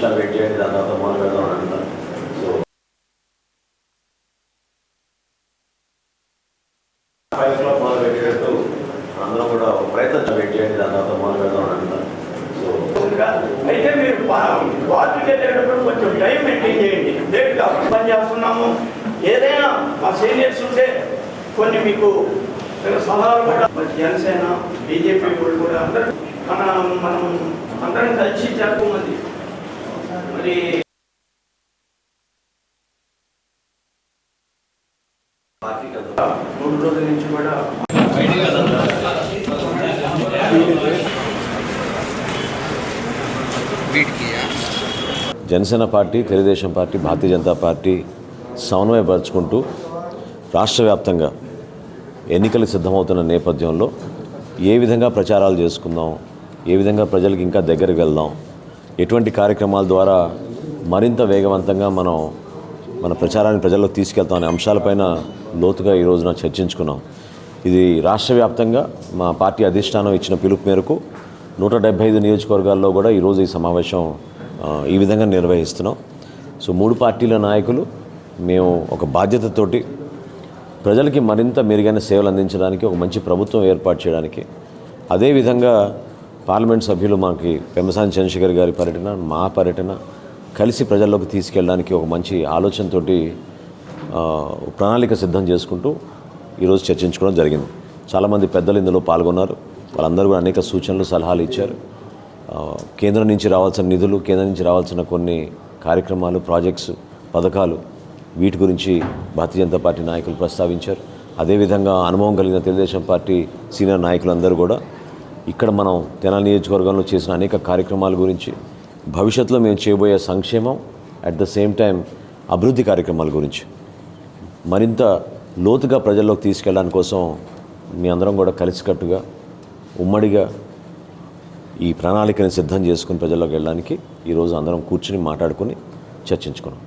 నిమిషాలు వెయిట్ చేయండి దాని తర్వాత మొదలు పెడదాం అని అంటారు. సో ఫైవ్ క్లాక్ మొదలు పెట్టేటట్టు అందరం కూడా ప్రయత్నం వెయిట్ చేయండి దాని తర్వాత మొదలు పెడదాం అని అంటారు. సో అయితే మీరు వాటికి వెళ్ళేటప్పుడు కొంచెం టైం మెయింటైన్ చేయండి. లేట్ కాబట్టి పని చేస్తున్నాము. ఏదైనా మా సీనియర్స్ ఉంటే కొన్ని మీకు సలహాలు కూడా జనసేన బీజేపీ వాళ్ళు కూడా అందరూ మనం మనం అందరం కలిసి జరపమంది మరి మూడు రోజుల నుంచి కూడా Janasena party Telugu Desam party Bharatiya Janata party సమన్వయపరుచుకుంటూ రాష్ట్ర వ్యాప్తంగా ఎన్నికలు సిద్ధమవుతున్న నేపథ్యంలో ఏ విధంగా ప్రచారాలు చేసుకుందాం ఏ విధంగా ప్రజలకు ఇంకా దగ్గరికి వెళ్దాం ఎటువంటి కార్యక్రమాల ద్వారా మరింత వేగవంతంగా మనం మన ప్రచారాన్ని ప్రజల్లో తీసుకెళ్తాం అనే అంశాలపైన లోతుగా ఈ రోజున చర్చించుకున్నాం. ఇది రాష్ట్ర వ్యాప్తంగా మా పార్టీ అధిష్టానం ఇచ్చిన పిలుపు మేరకు నూట డెబ్బై ఐదు నియోజకవర్గాల్లో కూడా ఈరోజు ఈ సమావేశం ఈ విధంగా నిర్వహిస్తున్నాం. సో మూడు పార్టీల నాయకులు మేము ఒక బాధ్యతతోటి ప్రజలకి మరింత మెరుగైన సేవలు అందించడానికి ఒక మంచి ప్రభుత్వం ఏర్పాటు చేయడానికి అదేవిధంగా పార్లమెంట్ సభ్యులు మాకి పెమ్మసాని చంద్రశేఖర్ గారి పర్యటన మా పర్యటన కలిసి ప్రజల్లోకి తీసుకెళ్ళడానికి ఒక మంచి ఆలోచనతోటి ప్రణాళిక సిద్ధం చేసుకుంటూ ఈరోజు చర్చించుకోవడం జరిగింది. చాలామంది పెద్దలు ఇందులో పాల్గొన్నారు. వాళ్ళందరూ కూడా అనేక సూచనలు సలహాలు ఇచ్చారు. కేంద్రం నుంచి రావాల్సిన నిధులు కేంద్రం నుంచి రావాల్సిన కొన్ని కార్యక్రమాలు ప్రాజెక్ట్స్ పథకాలు వీటి గురించి భారతీయ జనతా పార్టీ నాయకులు ప్రస్తావించారు. అదేవిధంగా అనుభవం కలిగిన తెలుగుదేశం పార్టీ సీనియర్ నాయకులందరూ కూడా ఇక్కడ మనం తెనాలి నియోజకవర్గంలో చేసిన అనేక కార్యక్రమాల గురించి భవిష్యత్తులో మేము చేయబోయే సంక్షేమం అట్ ద సేమ్ టైం అభివృద్ధి కార్యక్రమాల గురించి. మరింత లోతుగా ప్రజల్లోకి తీసుకెళ్ళడానికి కోసం మీ అందరం కూడా కలిసికట్టుగా ఉమ్మడిగా ఈ ప్రణాళికని సిద్ధం చేసుకుని ప్రజల్లోకి వెళ్ళడానికి ఈరోజు అందరం కూర్చుని మాట్లాడుకుని చర్చించుకున్నాం.